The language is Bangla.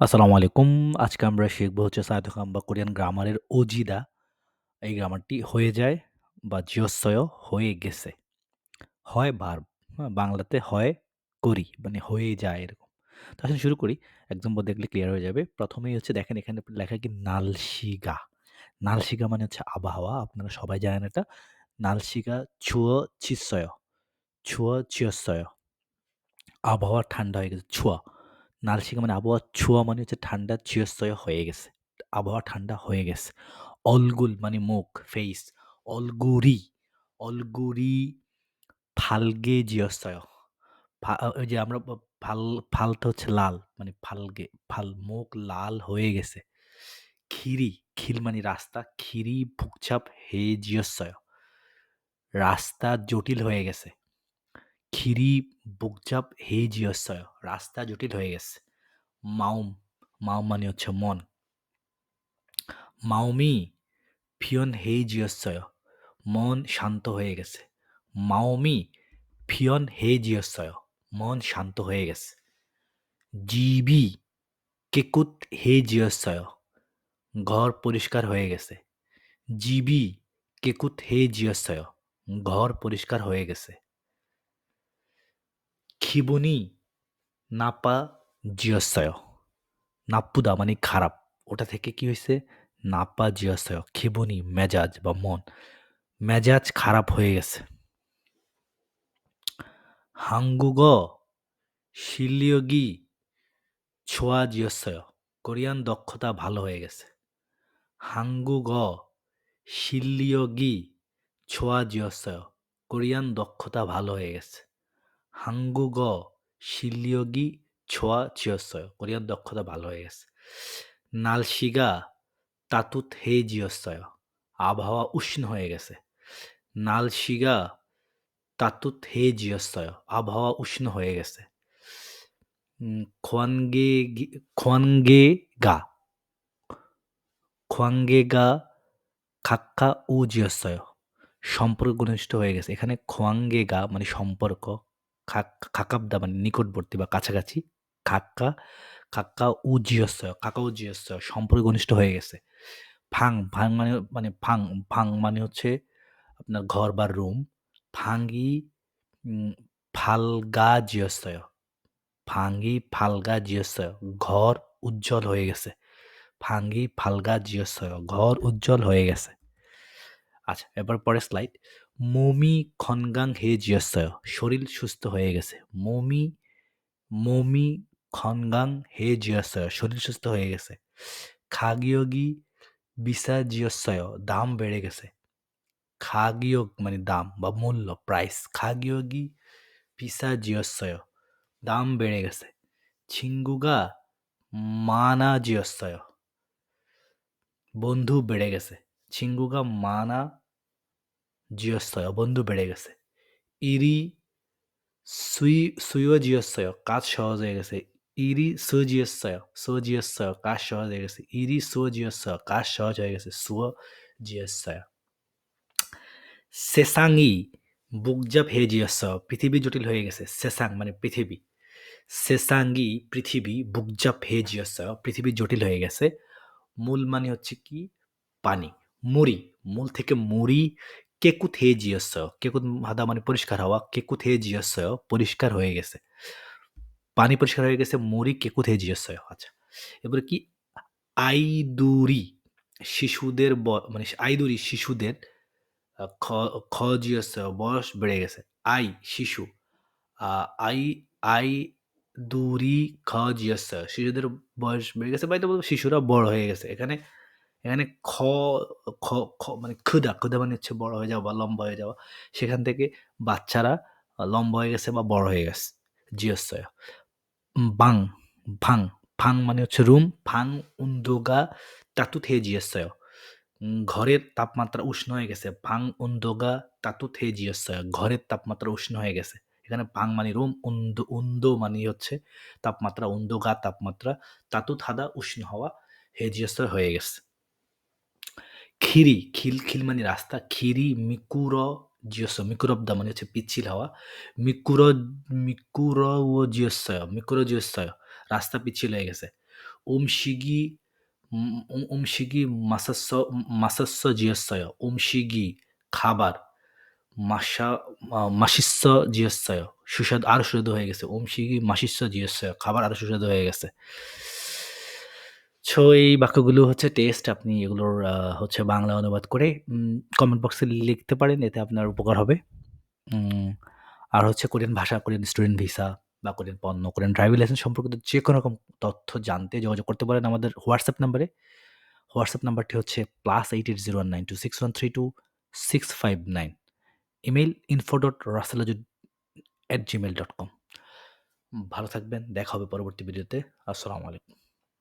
আসসালামু আলাইকুম। আজকে আমরা শিখব হচ্ছে সায়তকাম বা কোরিয়ান গ্রামারের ওজিদা এই গ্রামারটি হয়ে যায় বা জিয়সয় হয়ে গেছে। হয় বার হ্যাঁ, বাংলাতে হয় করি মানে হয়ে যায় এরকম। তো আসলে শুরু করি। এক্সাম্পল দেখলে ক্লিয়ার হয়ে যাবে। প্রথমেই হচ্ছে দেখেন এখানে লেখা কি নালশিগা। নালশিগা মানে হচ্ছে আবহাওয়া, আপনারা সবাই জানেন এটা। নালশিগা ছুয় চিসয় ছুয় চিয়সয় আবহাওয়া ঠান্ডা হয়ে গেছে, ছুয়া। নালশিকা মানে আবহাওয়া ছুয়া মানে হচ্ছে ঠান্ডা চিরস্তয় হয়ে গেছে। আবহাওয়া ঠান্ডা হয়ে গেছে। অলগুল মানে মুখ, ফেইস। অলগুরি, অলগুরি ফালগে জিয়স্তয়। যে আমরা ফাল ফালটা হচ্ছে লাল মানে ফালগে ফাল মুখ লাল হয়ে গেছে। খিরি, খিল মানে রাস্তা। খিরি ভুকছাপ হে জিয়স্তয়। রাস্তা জটিল হয়ে গেছে। খিরি বুকজাপ হে জিয়স্তয়। রাস্তা জটিল হয়ে গেছে। মাউম, মাউম মানে হচ্ছে মন। মাউমি ফিয়ন হে জিয়স্তয়। মন শান্ত হয়ে গেছে। মাউমি ফিয়ন হে জিয়স্তয়। মন শান্ত হয়ে গেছে। জিবি কেকুত হে জিয়স্তয়। ঘর পরিষ্কার হয়ে গেছে। জিবি কেকুত হে জিয়স্তয়। ঘর পরিষ্কার হয়ে গেছে। খিবুনি নাপা জিয়স্তয়। নাপ্পুদা মানে খারাপ। ওটা থেকে কি হইছে? নাপা জিয়স্তয়। খিবুনি মেজাজ বা মন। মেজাজ খারাপ হয়ে গেছে। 한국어 실력이 좋아지었어요. কোরিয়ান দক্ষতা ভালো হয়ে গেছে। 한국어 실력이 좋아지었어요. কোরিয়ান দক্ষতা ভালো হয়ে গেছে। হাঙ্গু গ শিলিয়গি ছোয়া জিয়সয় কোরিয়ান দক্ষতা ভালো হয়ে গেছে নালশিগা তাতুত হে জিয়সয় আবহাওয়া উষ্ণ হয়ে গেছে নালশিগা তাতুত হে জিয়সয় আবহাওয়া উষ্ণ হয়ে গেছে খোয়ানগে খোয়ানগে গা খোয়াঙ্গে গা খাক্কা উ জিয়সয় সম্পর্ক ঘনিষ্ঠ হয়ে গেছে এখানে খোয়াঙ্গে গা মানে সম্পর্ক খাক, খাকাবদা মানে নিকটবর্তী বা কাছাকাছি। খাক্কা খাক্কা উজিয়স্য কাকা উজিয়স্য সম্পর্ক ঘনিষ্ঠ হয়ে গেছে। ফাং ভাং মানে মানে ফাং ফাং মানে হচ্ছে আপনার ঘর বা রুম ফাঙ্গি ফালগা জিয়স্য ফাঙ্গি ফালগা জিয়স্য ঘর উজ্জ্বল হয়ে গেছে। ফাঙ্গি ফালগা জিয়স্য ঘর উজ্জ্বল হয়ে গেছে। আচ্ছা এবার পরে স্লাইড 몸이 건강해지었어요. শরীর সুস্থ হয়ে গেছে। 몸이 몸이 건강해지었어요. শরীর সুস্থ হয়ে গেছে। 가격이 비싸지었어요. দাম বেড়ে গেছে। 가격 মানে দাম বা মূল্য প্রাইস। 가격이 비싸지었어요. দাম বেড়ে গেছে। 친구가 많아지었어요. বন্ধু বেড়ে গেছে। 친구가 많아 জিয়সয় বন্ধু বেড়ে গেছে। ইরি সুই সুইও জিয়সয় কাজ সহজ হয়ে গেছে। ইরি সুজিয়সয় সুজিয়সয় কাজ সহজ হয়ে গেছে। ইরি সুজিয়সয় কাজ সহজ হয়ে গেছে। সুয় জিয়সয় সেসাঙ্গি বুকজাপ হে জিয়স পৃথিবী জটিল হয়ে গেছে। সেসাং মানে পৃথিবী। সেসাঙ্গি পৃথিবী, বুকজাপ হে জিয়স পৃথিবী জটিল হয়ে গেছে। মূল মানে হচ্ছে কি? পানি। মুড়ি। মূল থেকে মুড়ি কেকুত হেজিয়াসয় কেকুত হাদা মানে পরিষ্কার হওয়া কেকুত হেজিয়াসয় পরিষ্কার হয়ে গেছে। পানি পরিষ্কার হয়ে গেছে মুড়ি কেকুত হেজিয়াসয় আচ্ছা এবারে কি? আইদুরি শিশুদের মানে আইদুরি শিশুদের খ খজিয়াসয় বয়স বেড়ে গেছে। আই, শিশু আই আই দুরি খাওয়াজিয়াসা শিশুদের বয়স বেড়ে গেছে। বা শিশুরা বড় হয়ে গেছে। এখানে এখানে খ খ খ মানে ক্ষুদা ক্ষুদা মানে হচ্ছে বড় হয়ে যাওয়া বা লম্বা হয়ে যাওয়া। সেখান থেকে বাচ্চারা লম্বা হয়ে গেছে বা বড় হয়ে গেছে। জিয়সয় বাং, ভাং ফাং মানে হচ্ছে রুম ফাং উন্দোগা, তাতু থে জিয়সয় ঘরের তাপমাত্রা উষ্ণ হয়ে গেছে। ভাং, উন্দোগা, তাতু থে জিয়সয় ঘরের তাপমাত্রা উষ্ণ হয়ে গেছে। এখানে ভাং মানে রুম, উন্দ উন্দ মানে হচ্ছে তাপমাত্রা, উন্দোগা তাপমাত্রা, তাতু থাদা উষ্ণ হওয়া হেজিয়াস্ত হয়ে গেছে। খিরি খিল খিল মানে রাস্তা খিরি মিকুর জিয়স মিকুরব্দা মানে হচ্ছে পিচ্ছিল হওয়া মিকুর মিকুর ও জিয়সয় মিকুর জিয়সয় রাস্তা পিচ্ছিল হয়ে গেছে ওম শিগি ওম শিগি মাসাস্য মাসস্য জিয়সয় ওম শিগি খাবার মাসা মাসিস্য জিয়সয় সুস্বাদু আরও সুস্বাদু হয়ে গেছে ওম শিগি মাসিস্য জিয়সয় খাবার আরও সুস্বাদু হয়ে গেছে সো এই বাক্যগুলো হচ্ছে টেস্ট। আপনি এগুলোর হচ্ছে বাংলা অনুবাদ করে কমেন্ট বক্সে লিখতে পারেন। এতে আপনার উপকার হবে। আর হচ্ছে কোরিয়ান ভাষা, কোরিয়ান স্টুডেন্ট ভিসা বা কোরিয়ান পণ্য, কোরিয়ান ড্রাইভিং লাইসেন্স সম্পর্কিত যে কোনো রকম তথ্য জানতে যোগাযোগ করতে পারেন আমাদের হোয়াটসঅ্যাপ নাম্বারে। হোয়াটসঅ্যাপ নাম্বারটি হচ্ছে +880192613269 ইমেইল কম ভালো থাকবেন। দেখা হবে পরবর্তী ভিডিওতে। আসসালামু আলাইকুম।